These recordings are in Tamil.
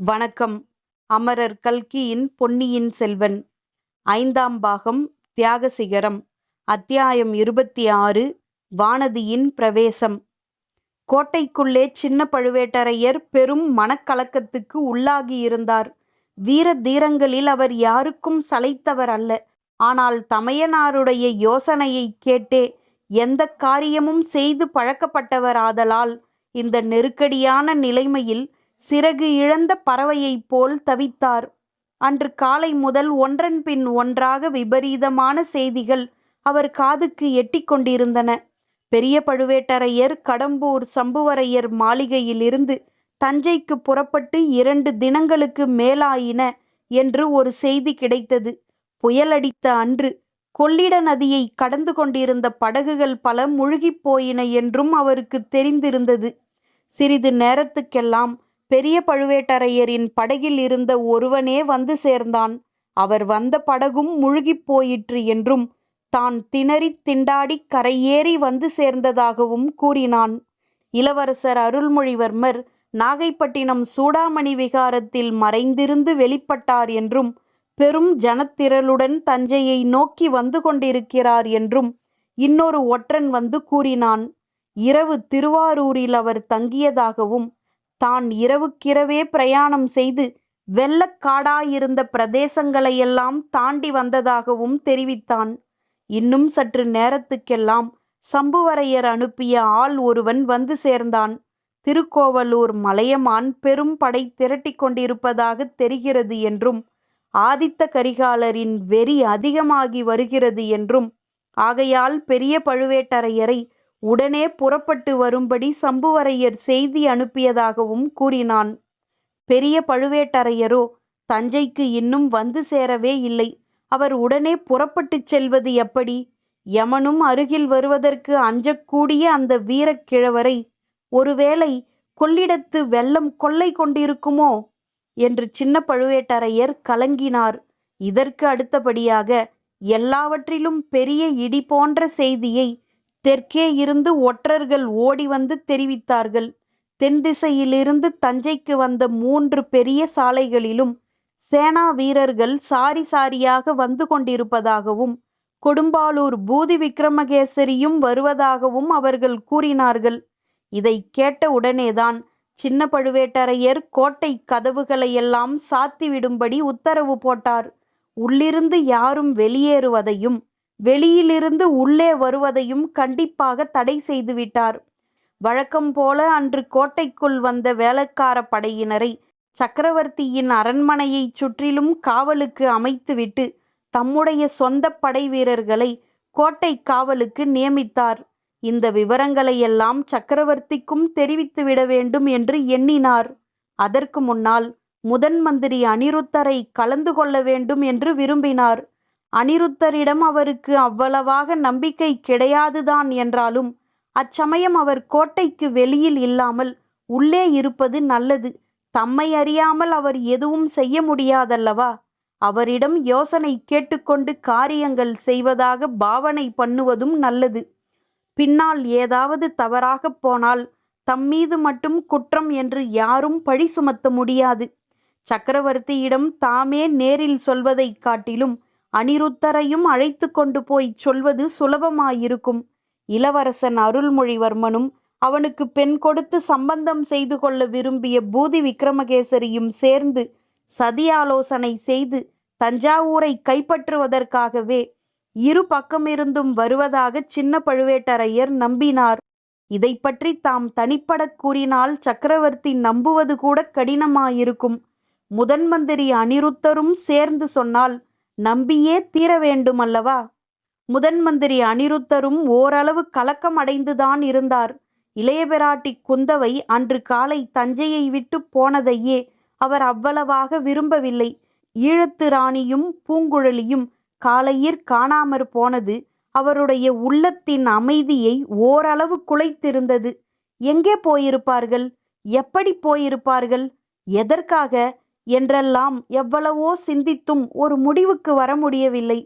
வணக்கம். அமரர் கல்கியின் பொன்னியின் செல்வன். ஐந்தாம் பாகம் தியாகசிகரம் அத்தியாயம் இருபத்தி ஆறு வானதியின் பிரவேசம். கோட்டைக்குள்ளே சின்ன பழுவேட்டரையர் பெரும் மனக்கலக்கத்துக்கு உள்ளாகியிருந்தார் வீர தீரங்களில் அவர் யாருக்கும் சளைத்தவர் அல்ல. ஆனால் தமையனாருடைய யோசனையை கேட்டே எந்த காரியமும் செய்து பழக்கப்பட்டவராதலால் இந்த நெருக்கடியான நிலைமையில் சிறகு இழந்த பறவையைப் போல் தவித்தார். அன்று காலை முதல் ஒன்றன் பின் ஒன்றாக விபரீதமான செய்திகள் அவர் காதுக்கு எட்டிக்கொண்டிருந்தன பெரிய பழுவேட்டரையர் கடம்பூர் சம்புவரையர் மாளிகையிலிருந்து தஞ்சைக்கு புறப்பட்டு இரண்டு தினங்களுக்கு மேலாயின என்று ஒரு செய்தி கிடைத்தது. புயலடித்த அன்று கொள்ளிட நதியை கடந்து கொண்டிருந்த படகுகள் பல முழுகிப் போயின என்றும் அவருக்கு தெரிந்திருந்தது. சிறிது நேரத்துக்கெல்லாம் பெரிய பழுவேட்டரையரின் படகில் இருந்த ஒருவனே வந்து சேர்ந்தான். அவர் வந்த படகும் முழுகிப் போயிற்று என்றும் தான் திணறித் திண்டாடி கரையேறி வந்து சேர்ந்ததாகவும் கூறினான். இளவரசர் அருள்மொழிவர்மர் நாகைப்பட்டினம் சூடாமணி விகாரத்தில் மறைந்திருந்து வெளிப்பட்டார் என்றும் பெரும் ஜனத்திரளுடன் தஞ்சையை நோக்கி வந்து கொண்டிருக்கிறார் என்றும் இன்னொரு ஒற்றன் வந்து கூறினான். இரவு திருவாரூரில் அவர் தங்கியதாகவும் தான் இரவுக்கிரவே பிரயாணம் செய்து வெள்ளக்காடாயிருந்த பிரதேசங்களையெல்லாம் தாண்டி வந்ததாகவும் தெரிவித்தான். இன்னும் சற்று நேரத்துக்கெல்லாம் சம்புவரையர் அனுப்பிய ஆள் ஒருவன் வந்து சேர்ந்தான். திருக்கோவலூர் மலையமான் பெரும் படை திரட்டி கொண்டிருப்பதாக தெரிகிறது என்றும் ஆதித்த கரிகாலரின் வெறி அதிகமாகி வருகிறது என்றும் ஆகையால் பெரிய பழுவேட்டரையரை உடனே புறப்பட்டு வரும்படி சம்புவரையர் செய்தி அனுப்பியதாகவும் கூறினான். பெரிய பழுவேட்டரையரோ தஞ்சைக்கு இன்னும் வந்து சேரவே இல்லை. அவர் உடனே புறப்பட்டுச் செல்வது எப்படி? யமனும் அருகில் வருவதற்கு அஞ்சக்கூடிய அந்த வீரக்கிழவரை ஒருவேளை கொள்ளிடத்து வெள்ளம் கொள்ளை கொண்டிருக்குமோ? என்று சின்ன பழுவேட்டரையர் கலங்கினார். இதற்கு அடுத்தபடியாக எல்லாவற்றிலும் பெரிய இடி போன்ற செய்தியை தெற்கே இருந்து ஒற்றர்கள் ஓடி வந்து தெரிவித்தார்கள். தென் திசையிலிருந்து தஞ்சைக்கு வந்த மூன்று பெரிய சாலைகளிலும் சேனா வீரர்கள் சாரி சாரியாக வந்து கொண்டிருப்பதாகவும் கொடும்பாளூர் பூதி விக்ரமகேசரியும் வருவதாகவும் அவர்கள் கூறினார்கள். இதை கேட்ட உடனேதான் சின்ன பழுவேட்டரையர் கோட்டை கதவுகளையெல்லாம் சாத்திவிடும்படி உத்தரவு போட்டார். உள்ளிருந்து யாரும் வெளியேறுவதையும் வெளியிலிருந்து உள்ளே வருவதையும் கண்டிப்பாக தடை செய்துவிட்டார். வழக்கம் போல அன்று கோட்டைக்குள் வந்த வேலைக்கார படையினரை சக்கரவர்த்தியின் அரண்மனையைச் சுற்றிலும் காவலுக்கு அமைத்துவிட்டு தம்முடைய சொந்த படை வீரர்களை கோட்டை காவலுக்கு நியமித்தார். இந்த விவரங்களையெல்லாம் சக்கரவர்த்திக்கும் தெரிவித்துவிட வேண்டும் என்று எண்ணினார். அதற்கு முன்னால் முதன் மந்திரி அனிருத்தரை கலந்து கொள்ள வேண்டும் என்று விரும்பினார். அனிருத்தரிடம் அவருக்கு அவ்வளவாக நம்பிக்கை கிடையாதுதான் என்றாலும் அச்சமயம் அவர் கோட்டைக்கு வெளியில் இல்லாமல் உள்ளே இருப்பது நல்லது. தம்மை அறியாமல் அவர் எதுவும் செய்ய முடியாதல்லவா? அவரிடம் யோசனை கேட்டுக்கொண்டு காரியங்கள் செய்வதாக பாவனை பண்ணுவதும் நல்லது. பின்னால் ஏதாவது தவறாகப் போனால் தம்மீது மட்டும் குற்றம் என்று யாரும் பழி சுமத்த முடியாது. சக்கரவர்த்தியிடம் தாமே நேரில் சொல்வதைக் காட்டிலும் அனிருத்தரையும் அழைத்து கொண்டு போய்ச் சொல்வது சுலபமாயிருக்கும். இளவரசன் அருள்மொழிவர்மனும் அவனுக்கு பெண் கொடுத்து சம்பந்தம் செய்து கொள்ள விரும்பிய பூதி விக்ரமகேசரியும் சேர்ந்து சதி ஆலோசனை செய்து தஞ்சாவூரை கைப்பற்றுவதற்காகவே இரு பக்கமிருந்தும் வருவதாக சின்ன பழுவேட்டரையர் நம்பினார். இதை பற்றி தாம் தனிப்படக் கூறினால் சக்கரவர்த்தி நம்புவது கூட கடினமாயிருக்கும். முதன் மந்திரி அனிருத்தரும் சேர்ந்து சொன்னால் நம்பியே தீர வேண்டும் அல்லவா முதன் மந்திரி அனிருத்தரும் ஓரளவு கலக்கம் அடைந்துதான் இருந்தார். இளையபிராட்டி குந்தவை அன்று காலை தஞ்சையை விட்டு போனதையே அவர் அவ்வளவாக விரும்பவில்லை. ஈழத்து ராணியும் பூங்குழலியும் காலையிற் காணாமற் போனது அவருடைய உள்ளத்தின் அமைதியை ஓரளவு குலைத்திருந்தது. எங்கே போயிருப்பார்கள்? எப்படி போயிருப்பார்கள்? எதற்காக? என்றெல்லாம் எவ்வளவோ சிந்தித்தும் ஒரு முடிவுக்கு வர முடியவில்லை.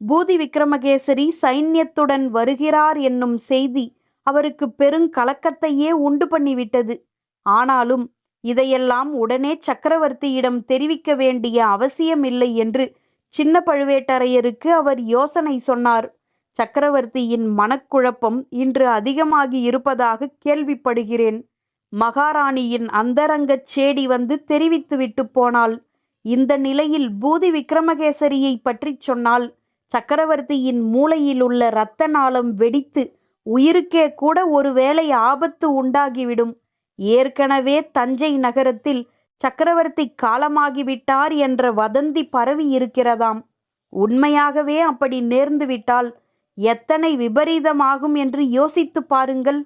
பூதி விக்ரமகேசரி சைன்யத்துடன் வருகிறார் என்னும் செய்தி அவருக்கு பெருங்கலக்கத்தையே உண்டு பண்ணிவிட்டது. ஆனாலும் இதையெல்லாம் உடனே சக்கரவர்த்தியிடம் தெரிவிக்க வேண்டிய அவசியமில்லை என்று சின்ன பழுவேட்டரையருக்கு அவர் யோசனை சொன்னார். சக்கரவர்த்தியின் மனக்குழப்பம் இன்று அதிகமாகி இருப்பதாக கேள்விப்படுகிறேன். மகாராணியின் அந்தரங்கச் சேடி வந்து தெரிவித்துவிட்டு போனாள். இந்த நிலையில் பூதி விக்ரமகேசரியை பற்றி சொன்னால் சக்கரவர்த்தியின் மூளையில் உள்ள இரத்த நாளம் வெடித்து உயிருக்கே கூட ஒருவேளை ஆபத்து உண்டாகிவிடும். ஏற்கனவே தஞ்சை நகரத்தில் சக்கரவர்த்தி காலமாகிவிட்டார் என்ற வதந்தி பரவி இருக்கிறதாம். உண்மையாகவே அப்படி நேர்ந்துவிட்டால் எத்தனை விபரீதமாகும் என்று யோசித்து பாருங்கள்.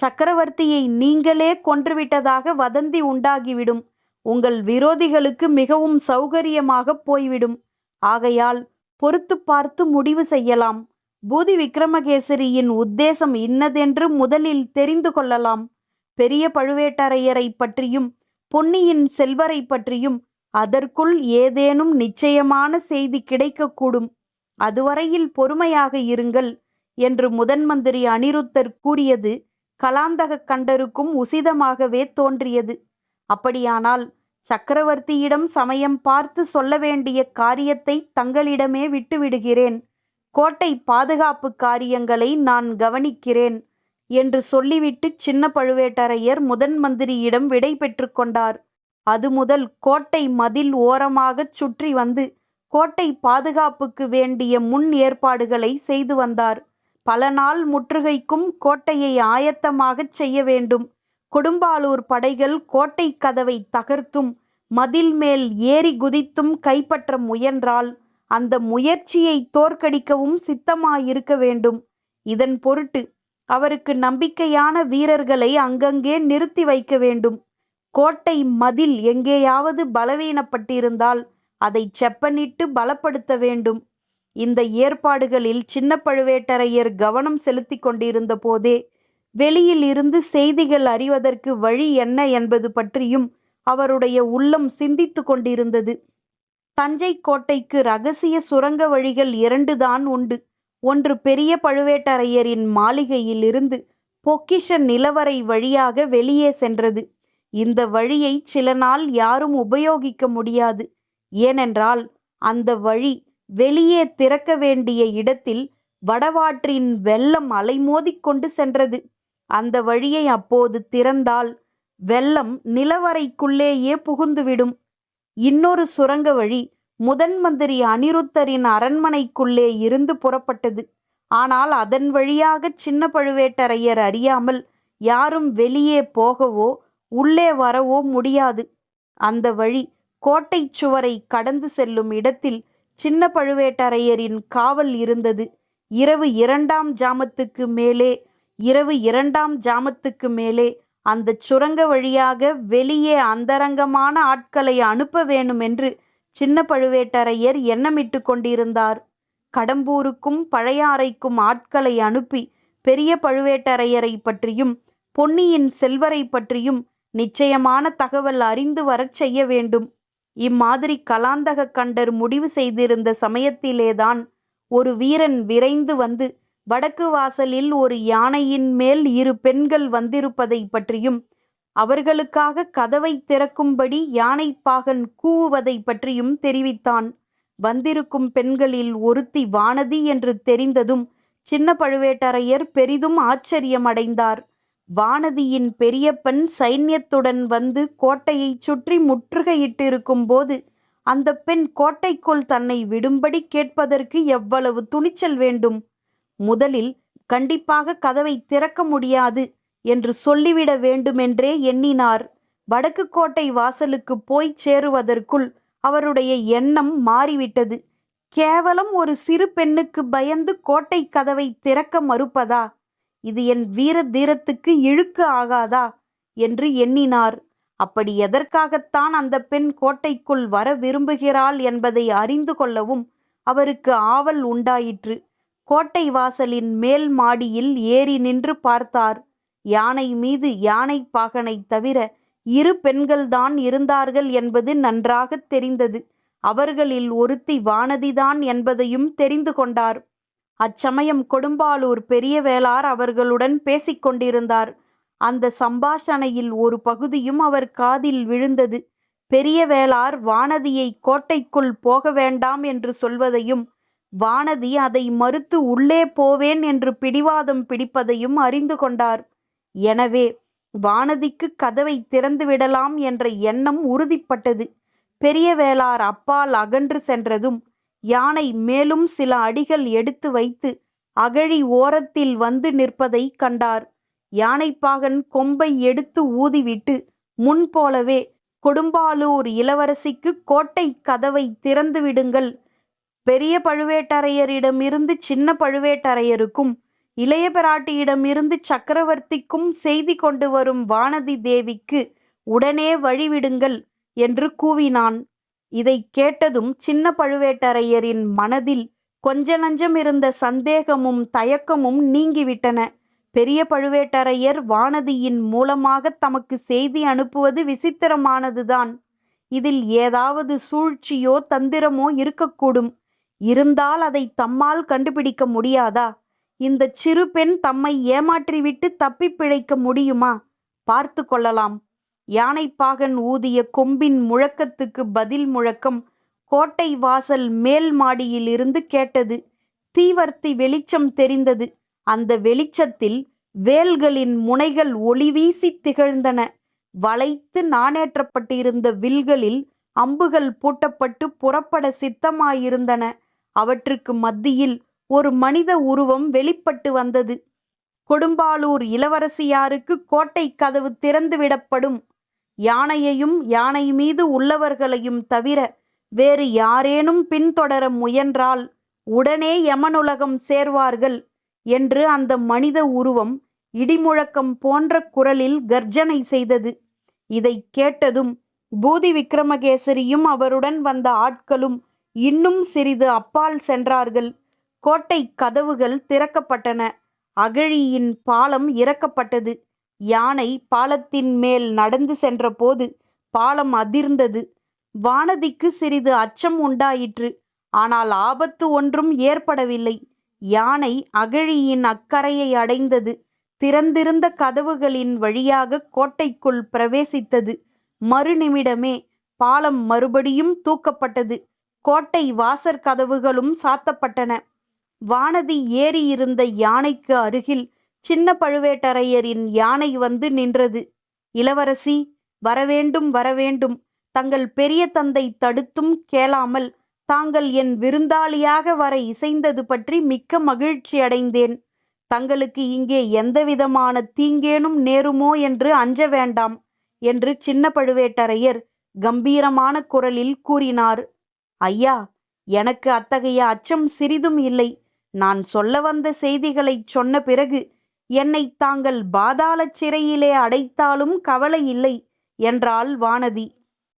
சக்கரவர்த்தியை நீங்களே கொன்றுவிட்டதாக வதந்தி உண்டாகிவிடும். உங்கள் விரோதிகளுக்கு மிகவும் சௌகரியமாக போய்விடும். ஆகையால் பொறுத்து பார்த்து முடிவு செய்யலாம். பூதி விக்ரமகேசரியின் உத்தேசம் இன்னதென்று முதலில் தெரிந்து கொள்ளலாம். பெரிய பழுவேட்டரையரை பற்றியும் பொன்னியின் செல்வரை பற்றியும் அதற்குள் ஏதேனும் நிச்சயமான செய்தி கிடைக்கக்கூடும். அதுவரையில் பொறுமையாக இருங்கள் என்று முதன்மந்திரி அனிருத்தர் கூறியது கலாந்தக கண்டருக்கும் உசிதமாகவே தோன்றியது. அப்படியானால் சக்கரவர்த்தியிடம் சமயம் பார்த்து சொல்ல வேண்டிய காரியத்தை தங்களிடமே விட்டுவிடுகிறேன். கோட்டை பாதுகாப்பு காரியங்களை நான் கவனிக்கிறேன் என்று சொல்லிவிட்டு சின்ன பழுவேட்டரையர் முதன் மந்திரியிடம் விடை பெற்று கொண்டார். அது முதல் கோட்டை மதில் ஓரமாகச் சுற்றி வந்து கோட்டை பாதுகாப்புக்கு வேண்டிய முன் ஏற்பாடுகளை செய்து வந்தார். பல நாள் முற்றுகைக்கும் கோட்டையை ஆயத்தமாகச் செய்ய வேண்டும். கொடும்பாலூர் படைகள் கோட்டை கதவை தகர்த்தும் மதில் மேல் ஏறி குதித்தும் கைப்பற்ற முயன்றால் அந்த முயற்சியை தோற்கடிக்கவும் சித்தமாயிருக்க வேண்டும். இதன் பொருட்டு அவருக்கு நம்பிக்கையான வீரர்களை அங்கங்கே நிறுத்தி வைக்க வேண்டும். கோட்டை மதில் எங்கேயாவது பலவீனப்பட்டிருந்தால் அதை செப்பனிட்டு பலப்படுத்த வேண்டும். இந்த ஏற்பாடுகளில் சின்ன பழுவேட்டரையர் கவனம் செலுத்தி கொண்டிருந்த போதே வெளியில் இருந்து செய்திகள் அறிவதற்கு வழி என்ன என்பது பற்றியும் அவருடைய உள்ளம் சிந்தித்து கொண்டிருந்தது. தஞ்சை கோட்டைக்கு ரகசிய சுரங்க வழிகள் இரண்டுதான் உண்டு. ஒன்று பெரிய பழுவேட்டரையரின் மாளிகையிலிருந்து பொக்கிஷ நிலவரை வழியாக வெளியே சென்றது. இந்த வழியை சில நாள் யாரும் உபயோகிக்க முடியாது. ஏனென்றால் அந்த வழி வெளியே திறக்க வேண்டிய இடத்தில் வடவாற்றின் வெள்ளம் அலைமோதிக்கொண்டு சென்றது. அந்த வழியை அப்போது திறந்தால் வெள்ளம் நிலவரைக்குள்ளேயே புகுந்துவிடும். இன்னொரு சுரங்க வழி முதன் மந்திரி அனிருத்தரின் அரண்மனைக்குள்ளே இருந்து புறப்பட்டது. ஆனால் அதன் வழியாக சின்ன பழுவேட்டரையர் அறியாமல் யாரும் வெளியே போகவோ உள்ளே வரவோ முடியாது. அந்த வழி கோட்டை சுவரை கடந்து செல்லும் இடத்தில் சின்ன பழுவேட்டரையரின் காவல் இருந்தது. இரவு இரண்டாம் ஜாமத்துக்கு மேலே இரவு இரண்டாம் ஜாமத்துக்கு மேலே அந்த சுரங்க வழியாக வெளியே அந்தரங்கமான ஆட்களை அனுப்ப வேணுமென்று சின்ன பழுவேட்டரையர் எண்ணமிட்டு கொண்டிருந்தார். கடம்பூருக்கும் பழையாறைக்கும் ஆட்களை அனுப்பி பெரிய பழுவேட்டரையரை பற்றியும் பொன்னியின் செல்வரை பற்றியும் நிச்சயமான தகவல் அறிந்து வரச் செய்ய வேண்டும். இம்மாதிரி கலாந்தக கண்டர் முடிவு செய்திருந்த சமயத்திலேதான் ஒரு வீரன் விரைந்து வந்து வடக்கு வாசலில் ஒரு யானையின் மேல் இரு பெண்கள் வந்திருப்பதை பற்றியும் அவர்களுக்காக கதவை திறக்கும்படி யானைப்பாகன் கூவுவதை பற்றியும் தெரிவித்தான். வந்திருக்கும் பெண்களில் ஒருத்தி வானதி என்று தெரிந்ததும் சின்ன பழுவேட்டரையர் பெரிதும் ஆச்சரியமடைந்தார். வானதியின் பெரியப்பன் சைன்யத்துடன் வந்து கோட்டையை சுற்றி முற்றுகையிட்டிருக்கும் போது அந்த பெண் கோட்டைக்குள் தன்னை விடும்படி கேட்பதற்கு எவ்வளவு துணிச்சல் வேண்டும்? முதலில் கண்டிப்பாக கதவை திறக்க முடியாது என்று சொல்லிவிட வேண்டுமென்றே எண்ணினார். வடக்கு கோட்டை வாசலுக்கு போய் சேருவதற்குள் அவருடைய எண்ணம் மாறிவிட்டது. கேவலம் ஒரு சிறு பெண்ணுக்கு பயந்து கோட்டை கதவை திறக்க மறுப்பதா? இது என் வீர தீரத்துக்கு இழுக்கு ஆகாதா? என்று எண்ணினார். அப்படி எதற்காகத்தான் அந்த பெண் கோட்டைக்குள் வர விரும்புகிறாள் என்பதை அறிந்து கொள்ளவும் அவருக்கு ஆவல் உண்டாயிற்று. கோட்டை வாசலின் மேல் மாடியில் ஏறி நின்று பார்த்தார். யானை மீது யானை பாகனை தவிர இரு பெண்கள்தான் இருந்தார்கள் என்பது நன்றாகத் தெரிந்தது. அவர்களில் ஒருத்தி வானதிதான் என்பதையும் தெரிந்து கொண்டார். அச்சமயம் கொடும்பாலூர் பெரிய வேளார் அவர்களுடன் பேசிக்கொண்டிருந்தார். அந்த சம்பாஷணையில் ஒரு பகுதியும் அவர் காதில் விழுந்தது. பெரிய வேளார் வானதியை கோட்டைக்குள் போக வேண்டாம் என்று சொல்வதையும் வானதி அதை மறுத்து உள்ளே போவேன் என்று பிடிவாதம் பிடிப்பதையும் அறிந்து கொண்டார். எனவே வானதிக்கு கதவை திறந்து விடலாம் என்ற எண்ணம் உறுதிப்பட்டது. பெரிய வேளார் அப்பால் அகன்று சென்றதும் யானை மேலும் சில அடிகள் எடுத்து வைத்து அகழி ஓரத்தில் வந்து நிற்பதை கண்டார். யானைப்பாகன் கொம்பை எடுத்து ஊதிவிட்டு முன்போலவே கொடும்பாலூர் இளவரசிக்கு கோட்டை கதவை திறந்து விடுங்கள். பெரிய பழுவேட்டரையரிடமிருந்து சின்ன பழுவேட்டரையருக்கும் இளைய பிராட்டியிடமிருந்து சக்கரவர்த்திக்கும் செய்தி கொண்டு வரும் வானதி தேவிக்கு உடனே வழிவிடுங்கள் என்று கூவினான். இதை கேட்டதும் சின்ன பழுவேட்டரையரின் மனதில் கொஞ்ச நஞ்சம் இருந்த சந்தேகமும் தயக்கமும் நீங்கிவிட்டன. பெரிய பழுவேட்டரையர் வானதியின் மூலமாக தமக்கு செய்தி அனுப்புவது விசித்திரமானதுதான். இதில் ஏதாவது சூழ்ச்சியோ தந்திரமோ இருக்கக்கூடும். இருந்தால் அதை தம்மால் கண்டுபிடிக்க முடியாதா? இந்த சிறு பெண் தம்மை ஏமாற்றிவிட்டு தப்பிப் பிழைக்க முடியுமா? பார்த்து கொள்ளலாம். யானைப்பாகன் ஊதிய கொம்பின் முழக்கத்துக்கு பதில் முழக்கம் கோட்டை வாசல் மேல் மாடியிலிருந்து கேட்டது. தீவர்த்தி வெளிச்சம் தெரிந்தது. அந்த வெளிச்சத்தில் வேல்களின் முனைகள் ஒளிவீசி திகழ்ந்தன. வளைத்து நாணேற்றப்பட்டிருந்த வில்களில் அம்புகள் பூட்டப்பட்டு புறப்பட சித்தமாயிருந்தன. அவற்றுக்கு மத்தியில் ஒரு மனித உருவம் வெளிப்பட்டு வந்தது. கொடும்பாலூர் இளவரசியாருக்கு கோட்டை கதவு திறந்துவிடப்படும். யானையையும் யானை மீது உள்ளவர்களையும் தவிர வேறு யாரேனும் பின்தொடர முயன்றால் உடனே யமனுலகம் சேர்வார்கள் என்று அந்த மனித உருவம் இடிமுழக்கம் போன்ற குரலில் கர்ஜனை செய்தது. இதை கேட்டதும் பூதி விக்ரமகேசரியும் அவருடன் வந்த ஆட்களும் இன்னும் சிறிது அப்பால் சென்றார்கள். கோட்டை கதவுகள் திறக்கப்பட்டன. அகழியின் பாலம் இறக்கப்பட்டது. யானை பாலத்தின் மேல் நடந்து சென்றபோது பாலம் அதிர்ந்தது. வானதிக்கு சிறிது அச்சம் உண்டாயிற்று. ஆனால் ஆபத்து ஒன்றும் ஏற்படவில்லை. யானை அகழியின் அக்கறையை அடைந்தது. திறந்திருந்த கதவுகளின் வழியாக கோட்டைக்குள் பிரவேசித்தது. மறுநிமிடமே பாலம் மறுபடியும் தூக்கப்பட்டது. கோட்டை வாசற் கதவுகளும் சாத்தப்பட்டன. வானதி ஏறியிருந்த யானைக்கு அருகில் சின்ன பழுவேட்டரையரின் யானை வந்து நின்றது. இளவரசி வரவேண்டும் வரவேண்டும். தங்கள் பெரிய தந்தை தடுத்தும் கேளாமல் தாங்கள் என் விருந்தாளியாக வர இசைந்தது பற்றி மிக்க மகிழ்ச்சி அடைந்தேன். தங்களுக்கு இங்கே எந்தவிதமான தீங்கேனும் நேருமோ என்று அஞ்ச வேண்டாம் என்று சின்ன பழுவேட்டரையர் கம்பீரமான குரலில் கூறினார். ஐயா எனக்கு அத்தகைய அச்சம் சிறிதும் இல்லை. நான் சொல்ல வந்த செய்திகளைச் சொன்ன பிறகு என்னை தாங்கள் பாதாளச் சிறையிலே அடைத்தாலும் கவலை இல்லை என்றாள் வானதி.